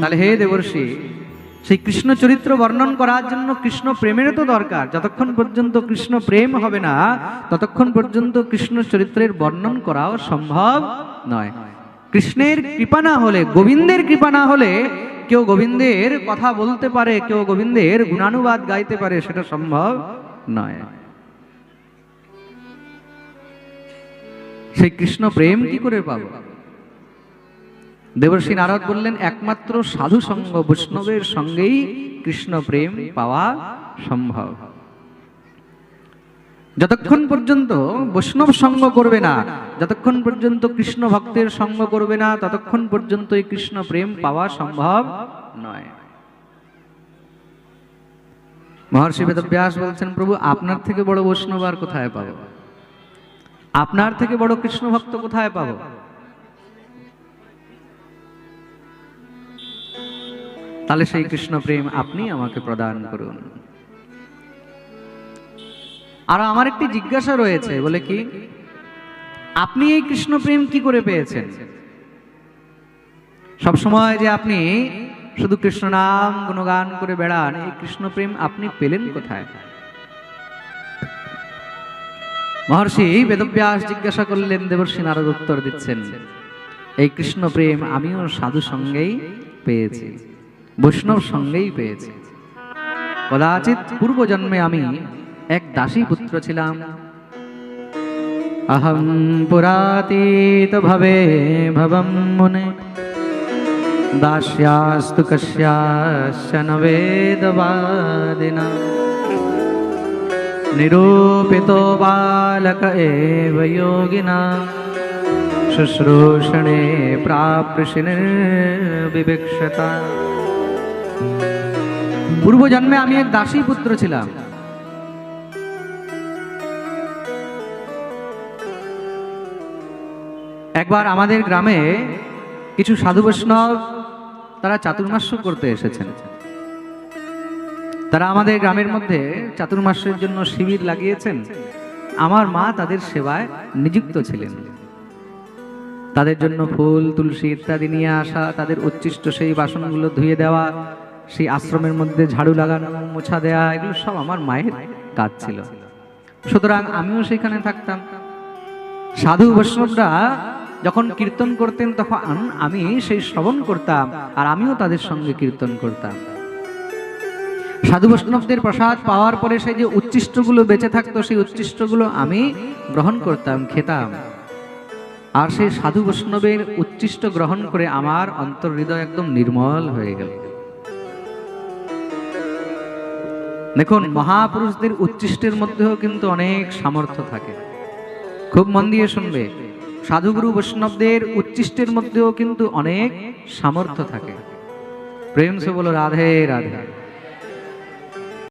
তাহলে হে দেবর্ষি সেই কৃষ্ণ চরিত্র বর্ণন করার জন্য কৃষ্ণ প্রেমের তো দরকার। যতক্ষণ পর্যন্ত কৃষ্ণ প্রেম হবে না, ততক্ষণ পর্যন্ত কৃষ্ণ চরিত্রের বর্ণন করাও সম্ভব নয়। কৃষ্ণের কৃপা না হলে, গোবিন্দের কৃপা না হলে কেউ গোবিন্দের কথা বলতে পারে, কেউ গোবিন্দের গুণানুবাদ গাইতে পারে, সেটা সম্ভব নয়। সেই কৃষ্ণ প্রেম কি করে পাবো? দেবর্ষী নারদ বললেন, একমাত্র সাধু সঙ্গ বৈষ্ণবের সঙ্গেই কৃষ্ণ প্রেম পাওয়া সম্ভব। যতক্ষণ পর্যন্ত বৈষ্ণব সঙ্গ করবে না, যতক্ষণ পর্যন্ত কৃষ্ণ ভক্তের সঙ্গ করবে না, ততক্ষণ পর্যন্ত এই কৃষ্ণ প্রেম পাওয়া সম্ভব নয়। মহর্ষি বেদব্যাস বলছেন, প্রভু, আপনার থেকে বড় বৈষ্ণব আর কোথায় পাবো? আপনার থেকে বড় কৃষ্ণ ভক্ত কোথায় পাবো? তাহলে সেই কৃষ্ণ প্রেম আপনি আমাকে প্রদান করুন। আর আমার একটি জিজ্ঞাসা রয়েছে, বলে কি, আপনি এই কৃষ্ণ প্রেম কি করে পেয়েছেন? সব সময় যে আপনি শুধু কৃষ্ণ নাম, গুণগান করে বেড়ান, এই কৃষ্ণ প্রেম আপনি পেলেন কোথায়? মহর্ষি বেদব্যাস জিজ্ঞাসা করলেন, দেবর্ষী নারদ উত্তর দিচ্ছেন, এই কৃষ্ণ প্রেম আমিও সাধু সঙ্গেই পেয়েছি। বৈষ্ণব সঙ্গেই পেয়েছি। কদাচিৎ পূর্বজন্মে আমি এক দাসী পুত্র ছিলাম। অহম পুরাতীত ভবে ভবম মুনে। দাস্যাস্তু কস্যাশ্চ ন বেদবাদিনা। নিরূপিতো বালক এব যোগিনা। শুশ্রূষণে প্রাপৃষিনে বিবেক্ষতা পূর্বজন্মে আমি এক দাসী পুত্র ছিলাম। একবার আমাদের গ্রামে কিছু সাধু বৈষ্ণব তারা চাতুর্মাস্য করতে এসেছেন। তারা আমাদের গ্রামের মধ্যে চাতুর্মাসের জন্য শিবির লাগিয়েছেন। আমার মা তাদের সেবায় নিযুক্ত ছিলেন। তাদের জন্য ফুল, তুলসী ইত্যাদি নিয়ে আসা, তাদের উচ্ছিষ্ট সেই বাসনগুলো ধুয়ে দেওয়া সেই আশ্রমের মধ্যে ঝাড়ু লাগানো, মোছা দেওয়া এগুলো সব আমার মায়ের কাজ ছিল। সুতরাং আমিও সেখানে থাকতাম। সাধু বৈষ্ণবরা যখন কীর্তন করতেন, তখন আমি সেই শ্রবণ করতাম আর আমিও তাদের সঙ্গে কীর্তন করতাম। সাধু বৈষ্ণবদের প্রসাদ পাওয়ার পরে সেই যে উচ্ছিষ্টগুলো বেঁচে থাকতো, সেই উচ্ছিষ্টগুলো আমি গ্রহণ করতাম, খেতাম। আর সেই সাধু বৈষ্ণবের উচ্ছিষ্ট গ্রহণ করে আমার অন্তর হৃদয় একদম নির্মল হয়ে গেল। দেখুন, মহাপুরুষদের উচ্ছিষ্টের মধ্যেও কিন্তু অনেক সামর্থ্য থাকে। খুব মন দিয়ে শুনবে, সাধুগুরু বৈষ্ণবদের উচ্ছিষ্টের মধ্যেও কিন্তু অনেক সামর্থ্য থাকে। প্রেম সে বলো, রাধে রাধে।